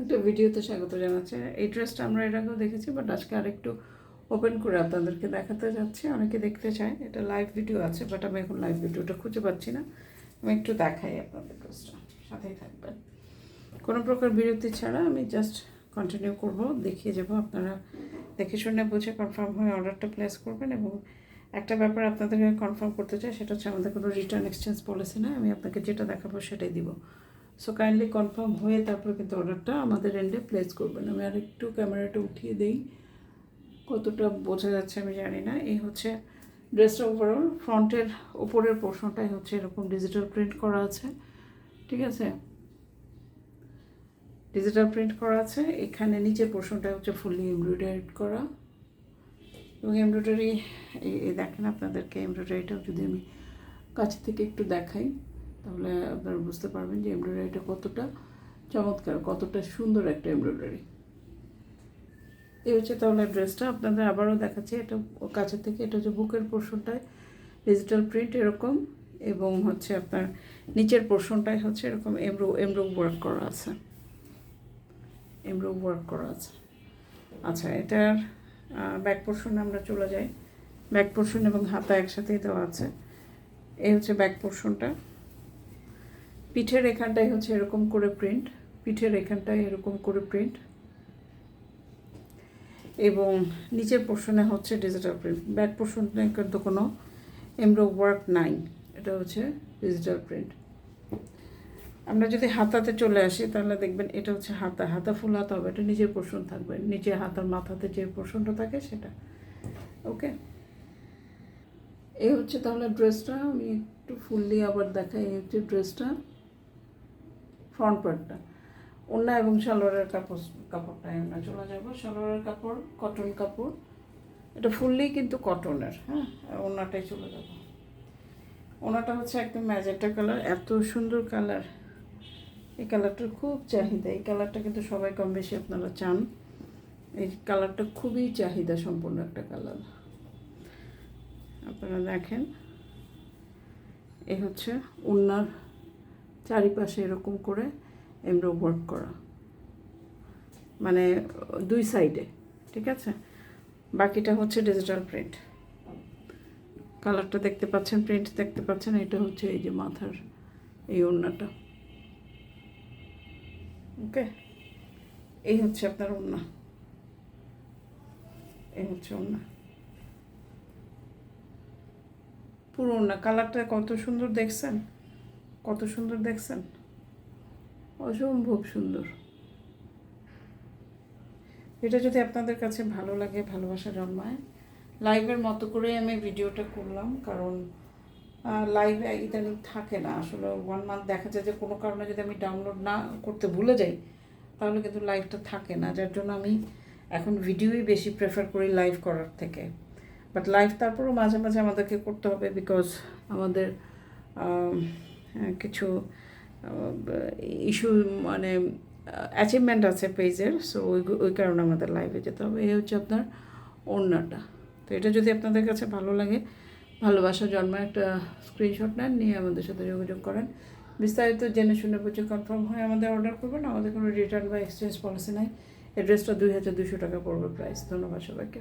একটা ভিডিওতে স্বাগত জানাচ্ছে। এই ড্রেসটা আমরা এর আগেও দেখেছি বাট আজকে আরেকটু ওপেন করে আপনাদেরকে দেখাতে যাচ্ছি। অনেকে দেখতে চায়, এটা লাইভ ভিডিও আছে বাট আমি এখন লাইভ ভিডিওটা খুঁজে পাচ্ছি না। আমি একটু দেখাই আপনাদের ড্রেসটা, সাথেই থাকবেন। কোনো প্রকার বিরতি ছাড়া আমি জাস্ট কন্টিনিউ করব, দেখিয়ে যাব, আপনারা দেখে শুনে বুঝে কনফার্ম হয়ে অর্ডারটা প্লেস করবেন, এবং একটা ব্যাপার আপনাদেরকে কনফার্ম করতে চাই, সেটা হচ্ছে আমাদের কোনো রিটার্ন এক্সচেঞ্জ পলিসি না আমি আপনাকে যেটা দেখাবো সেটাই দিব। সো কাইন্ডলি কনফার্ম হয়ে তারপরে কিন্তু অর্ডারটা আমাদের এন্ডে প্লেস করবেন আমি আর একটু ক্যামেরাটা উঠিয়ে দেই। কতটা বোঝা যাচ্ছে আমি জানি না। এই হচ্ছে ড্রেসটা ওভারঅল ফ্রন্টের ওপরের পোর্শনটাই হচ্ছে এরকম ডিজিটাল প্রিন্ট করা আছে। ঠিক আছে? ডিজিটাল প্রিন্ট করা আছে। এখানে নিচের পোর্শনটা হচ্ছে ফুললি এমব্রয়ডারি করা। এবং এমব্রয়ডারি দেখেন আপনাদেরকে এমব্রয়ডারিটাও যদি আমি কাছে থেকে একটু দেখাই। তাহলে আপনারা বুঝতে পারবেন যে এমব্রয়ডারিটা কতটা চমৎকার, কতটা সুন্দর একটা এমব্রয়ডারি। এই হচ্ছে তাহলে ড্রেসটা, আপনাদের আবারও দেখাচ্ছি, এটা কাছে থেকে, এটা হচ্ছে বুকের পোর্শনটায় ডিজিটাল প্রিন্ট এরকম, এবং হচ্ছে আপনার নিচের পোর্শনটায় হচ্ছে এরকম এমব্রো এমব্রো ওয়ার্ক করা আছে। এমব্রো ওয়ার্ক করা আছে। আচ্ছা এটার ব্যাক পোর্শনে আমরা চলে যাই। ব্যাক পোর্শন এবং হাতা একসাথেই দেওয়া আছে। এই হচ্ছে ব্যাক পোর্শনটা পিঠের এখানটায় হচ্ছে এরকম করে প্রিন্ট পিঠের এখানটায় এরকম করে প্রিন্ট এবং নিচের পোর্শনে হচ্ছে ডিজিটাল প্রিন্ট ব্যাক পোর্শনে কিন্তু কোনো এমব্রো ওয়ার্ক নাই, এটা হচ্ছে ডিজিটাল প্রিন্ট আমরা যদি হাতাতে চলে আসি, তাহলে দেখবেন এটা হচ্ছে হাতা। হাতা ফুল হাতা হবে, এটা নিজের পোর্শন থাকবে। নিচে হাতার মাথাতে যে পোর্শনটা থাকে, সেটা। ওকে এই হচ্ছে তাহলে ড্রেসটা আমি একটু ফুললি আবার দেখাই, এই হচ্ছে ড্রেসটা ফ্রন্ট পার্টটা ওড়না এবং সালোয়ারের কাপড় কাপড়টায় আমরা চলে যাব। সালোয়ারের কাপড় কটন কাপড়। এটা ফুললি কিন্তু কটনের হ্যাঁ? ওড়নাটাই চলে যাব। ওনাটা হচ্ছে একদম ম্যাজেন্টা কালার, এত সুন্দর কালার। এই কালারটার খুব চাহিদা। এই কালারটা কিন্তু সবাই কম বেশি আপনারা চান। এই কালারটা খুবই চাহিদা সম্পন্ন একটা কালার। আপনারা দেখেন। এই হচ্ছে ওনার চারিপাশে এরকম করে এমব্রো ওয়ার্ক করা। মানে দুই সাইডে, ঠিক আছে? বাকিটা হচ্ছে ডিজিটাল প্রিন্ট কালারটা দেখতে পাচ্ছেন প্রিন্ট দেখতে পাচ্ছেন, এটা হচ্ছে এই যে মাথার, এই ওড়নাটা। ওকে এই হচ্ছে আপনার ওড়না। এই হচ্ছে ওড়না। পুরো ওড়না। কালারটা কত সুন্দর দেখছেন? কত সুন্দর দেখছেন? অসম্ভব সুন্দর। এটা যদি আপনাদের কাছে ভালো লাগে, ভালোবাসা জন্মায়, লাইভের মতো করে আমি ভিডিওটা করলাম, কারণ লাইভে ইদানিং থাকে না। আসলে ওয়ান মান্থ দেখা যায় যে কোনো কারণে যদি আমি ডাউনলোড না করতে ভুলে যাই, তাহলে কিন্তু লাইভটা থাকে না। যার জন্য আমি এখন ভিডিওই বেশি প্রেফার করি লাইভ করার থেকে। বাট লাইভ তারপরেও মাঝে মাঝে আমাদেরকে করতে হবে বিকজ আমাদের কিছু ইস্যু মানে অ্যাচিভমেন্ট আছে পেজের সো ওই ওই কারণে আমাদের লাইভে যেতে হবে। এই হচ্ছে আপনার ওড়নাটা। তো এটা যদি আপনাদের কাছে ভালো লাগে, ভালোবাসা জন্মে একটা স্ক্রিনশট নেন, নিয়ে আমাদের সাথে যোগাযোগ করেন। বিস্তারিত জেনে শুনে বুঝে কনফার্ম হয়ে আমাদের অর্ডার করবেন। আমাদের কোনো রিটার্ন বা এক্সচেঞ্জ পলিসি নাই। অ্যাড্রেসটা দুই হাজার দুশো টাকা পড়বে প্রাইস ধন্যবাদ সবাইকে।